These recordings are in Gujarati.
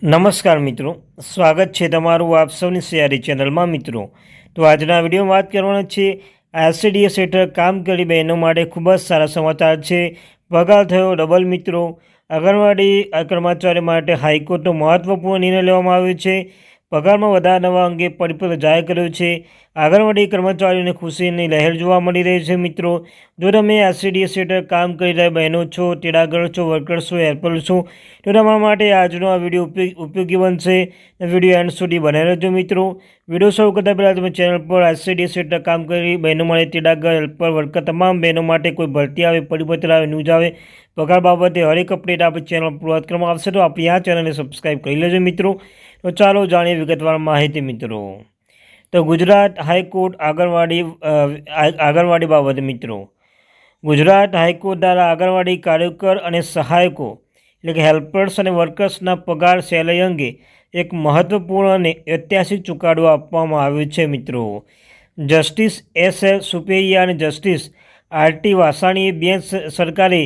નમસ્કાર મિત્રો, સ્વાગત છે તમારું આપ સૌની સિયારી ચેનલમાં મિત્રો. તો આજના વિડીયોમાં વાત કરવાના છે આરસીડીએસ હેઠળ કામ કરી બહેનો માટે ખૂબ જ સારા સમાચાર છે. પગાર થયો ડબલ મિત્રો. આંગણવાડી કર્મચારી માટે હાઈકોર્ટનો મહત્વપૂર્ણ નિર્ણય લેવામાં આવ્યો છે. પગારમાં વધારવા અંગે પરિપત્ર જાહેર કર્યો છે. આંગણવાડી કર્મચારીઓને ખુશીની લહેર જોવા મળી રહી છે, મિત્રો. જો તમે આરસીડીએસ હેઠળ કામ કરી રહ્યા બહેનો છો તેડાગર છો, વર્કર છો, હેલ્પર છો. તો તમારા માટે આજનો આ વીડિયો ઉપયોગ બનશે. વીડિયો એન્ડ સુધી બનાવી રહેજો, મિત્રો. વીડિયો શરૂ કરતાં પહેલાં તમે ચેનલ પર એસસીડીએસ હેઠળ કામ કરી બહેનો માટે તેડાગર હેલ્પર, વર્કર તમામ બહેનો માટે કોઈ ભરતી આવે, પરિપત્ર આવે, ન્યૂઝ આવે પગાર બાબતે હરેક અપડેટ આપણી ચેનલ પર વાત કરવામાં આવશે, તો આપણે આ ચેનલને સબસ્ક્રાઈબ કરી લેજો, મિત્રો. તો ચાલો જાણીએ વિગતવાર માહિતી, મિત્રો. તો ગુજરાત હાઈકોર્ટ આંગણવાડી આગણવાડી બાબત મિત્રો. ગુજરાત હાઈકોર્ટ દ્વારા આંગણવાડી કાર્યકર અને સહાયકો, એટલે કે હેલ્પર્સ અને વર્કર્સના પગાર સેલરી અંગે એક મહત્વપૂર્ણ અને ઐતિહાસિક ચુકાદો આપવામાં આવ્યો છે મિત્રો. જસ્ટિસ એસ એલ સુપેરિયા અને જસ્ટિસ આરટી વાસાણીએ બેન્ચ સરકારે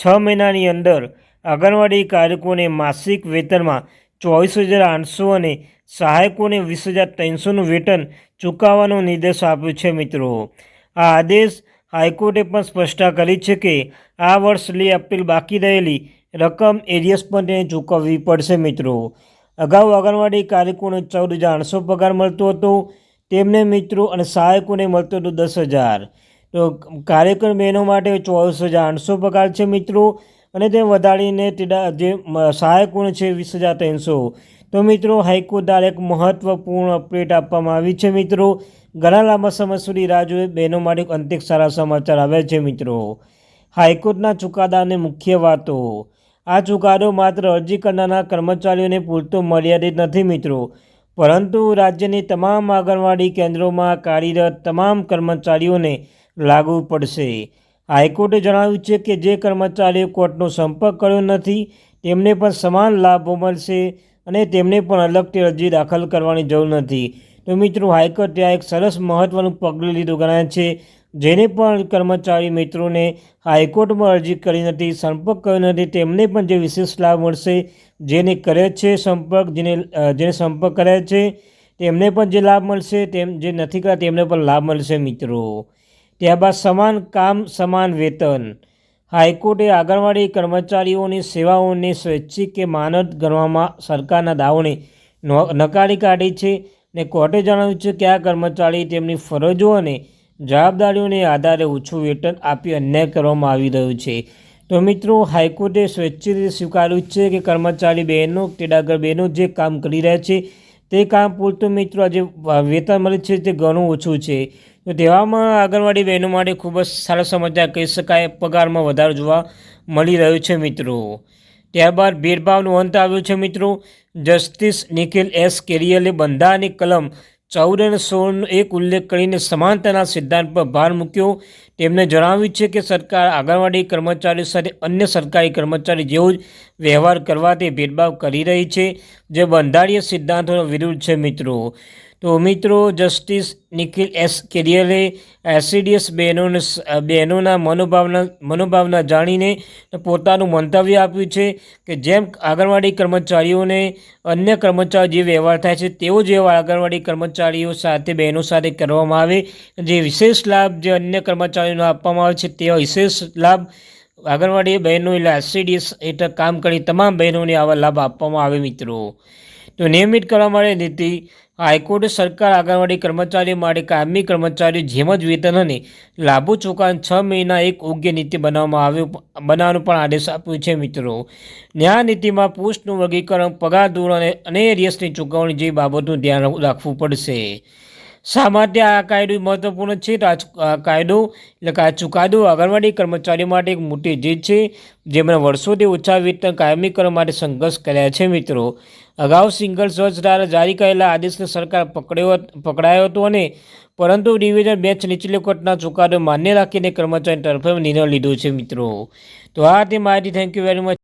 છ મહિનાની અંદર આંગણવાડી કાર્યકોને માસિક વેતનમાં ચોવીસ હજાર આઠસો અને સહાયકોને વીસ હજાર ત્રણસોનું વેતન ચૂકવવાનો નિર્દેશ આપ્યો છે મિત્રો. આ આદેશ હાઈકોર્ટે પણ સ્પષ્ટતા કરી છે કે આ વર્ષ લે એપ્રિલ બાકી રહેલી રકમ એરિયસ પણ તેને ચૂકવવી પડશે મિત્રો. અગાઉ આંગણવાડી કાર્યકોને ચૌદ હજાર આઠસો પગાર મળતો હતો. તેમને મિત્રો અને સહાયકોને મળતો હતો દસ હજાર. તો કાર્યકર બહેનો માટે ચોવીસ હજાર આઠસો પગાર છે મિત્રો. અને તે વધારીને તેના જે સહાયક ગુણ છે, વીસ હજાર ત્રણસો. તો મિત્રો, હાઈકોર્ટ દ્વારા એક મહત્વપૂર્ણ અપડેટ આપવામાં આવી છે, મિત્રો. ઘણા લાંબા સમય સુધી રાહ જોઈ બહેનો માટે અંતિક સારા સમાચાર આવ્યા છે, મિત્રો. હાઈકોર્ટના ચુકાદાની મુખ્ય વાતો. આ ચુકાદો માત્ર અરજી કરનારના કર્મચારીઓને પૂરતો મર્યાદિત નથી, મિત્રો. પરંતુ રાજ્યની તમામ આંગણવાડી કેન્દ્રોમાં કાર્યરત તમામ કર્મચારીઓને લાગુ પડશે. હાઈકોર્ટે જણાવ્યું છે કે જે કર્મચારીઓ કોર્ટનો સંપર્ક કર્યો નથી, તેમને પણ સમાન લાભો મળશે અને તેમને પણ અલગથી અરજી દાખલ કરવાની જરૂર નથી. તો મિત્રો, હાઈકોર્ટે આ એક સરસ મહત્ત્વનું પગલું લીધું ગણાય છે, જેને પણ કર્મચારી મિત્રોને હાઈકોર્ટમાં અરજી કરી નથી, સંપર્ક કર્યો નથી, તેમને પણ જે વિશેષ લાભ મળશે, જેને કરે છે સંપર્ક, જેને જેને સંપર્ક કરે છે, તેમને પણ જે લાભ મળશે, તેમ, જે નથી કરતા તેમને પણ લાભ મળશે મિત્રો. ત્યારબાદ સમાન કામ, સમાન વેતન. હાઈકોર્ટે આંગણવાડી કર્મચારીઓની સેવાઓને સ્વૈચ્છિક કે માનદ ગણવામાં સરકારના દાવોને નકારી કાઢી છે ને કોર્ટે જણાવ્યું છે કે આ કર્મચારી તેમની ફરજો અને જવાબદારીઓને આધારે ઓછું વેતન આપી અન્યાય કરવામાં આવી રહ્યું છે. તો મિત્રો, હાઈકોર્ટે સ્વૈચ્છિક રીતે સ્વીકાર્યું છે કે કર્મચારી બહેનો, તેડાગર બહેનો જે કામ કરી રહ્યા છે, તે કામ પૂરતું મિત્રો આજે વેતન મળે છે તે ઘણું ઓછું છે. તો તેવામાં આંગણવાડી બહેનો માટે ખૂબ જ સારા સમાચાર કહી શકાય. પગારમાં વધારો જોવા મળી રહ્યો છે મિત્રો. ત્યારબાદ ભેદભાવનો અંત આવ્યો છે મિત્રો. જસ્ટિસ નિખિલ એસ કેરિયલે બંધારણની કલમ ચૌદ અને સોળનો એક ઉલ્લેખ કરીને સમાનતાના સિદ્ધાંત પર ભાર મૂક્યો. તેમણે જણાવ્યું છે કે સરકાર આંગણવાડી કર્મચારીઓ સાથે અન્ય સરકારી કર્મચારી જેવો જ વ્યવહાર કરવા તે ભેદભાવ કરી રહી છે, જે બંધારણીય સિદ્ધાંતોનો વિરુદ્ધ છે મિત્રો. તો મિત્રો, જસ્ટિસ નિખિલ એસ કેરિયરે એસીડીએસ બહેનોને બહેનોના મનોભાવના મનોભાવના જાણીને પોતાનું મંતવ્ય આપ્યું છે કે જેમ આંગણવાડી કર્મચારીઓને અન્ય કર્મચારીઓ જે વ્યવહાર થાય છે તેવો જ વ્યવહાર આંગણવાડી કર્મચારીઓ સાથે, બહેનો સાથે કરવામાં આવે, જે વિશેષ લાભ જે અન્ય કર્મચારીઓને આપવામાં આવે છે, તેવા વિશેષ લાભ આંગણવાડી બહેનો એટલે એસસીડીએસ હેઠળ કામ કરી તમામ બહેનોને આવા લાભ આપવામાં આવે મિત્રો. તો નિયમિત કરવા માટે નીતિ, હાઈકોર્ટે સરકાર આંગણવાડી કર્મચારીઓ માટે કાયમી કર્મચારીઓ જેમ જ વેતન અને લાભો ચૂકવવાની છ મહિના એક યોગ્ય નીતિ બનાવવામાં આવ્યો બનાવવાનો પણ આદેશ આપ્યો છે મિત્રો. ન્યાય નીતિમાં પોસ્ટનું વર્ગીકરણ, પગાર ધોરણ અને એરિયસની ચૂકવણી જેવી બાબતનું ધ્યાન રાખવું પડશે. શા માટે આ કાયદો મહત્વપૂર્ણ છે. તો આ કાયદો, એટલે કે આ ચુકાદો આંગણવાડી કર્મચારીઓ માટે એક મોટી જીત છે, જેમણે વર્ષોથી ઓછા વેતન કાયમી કરવા માટે સંઘર્ષ કર્યા છે મિત્રો. અગાઉ સિંગલ સર્ચ દ્વારા જારી કરેલા આદેશને સરકાર પકડ્યો પકડાયો હતો અને પરંતુ ડિવિઝન બેન્ચ નીચલી કોર્ટના ચુકાદો માન્ય રાખીને કર્મચારી તરફે નિર્ણય લીધો છે મિત્રો. તો આ તે માહિતી. Thank you very much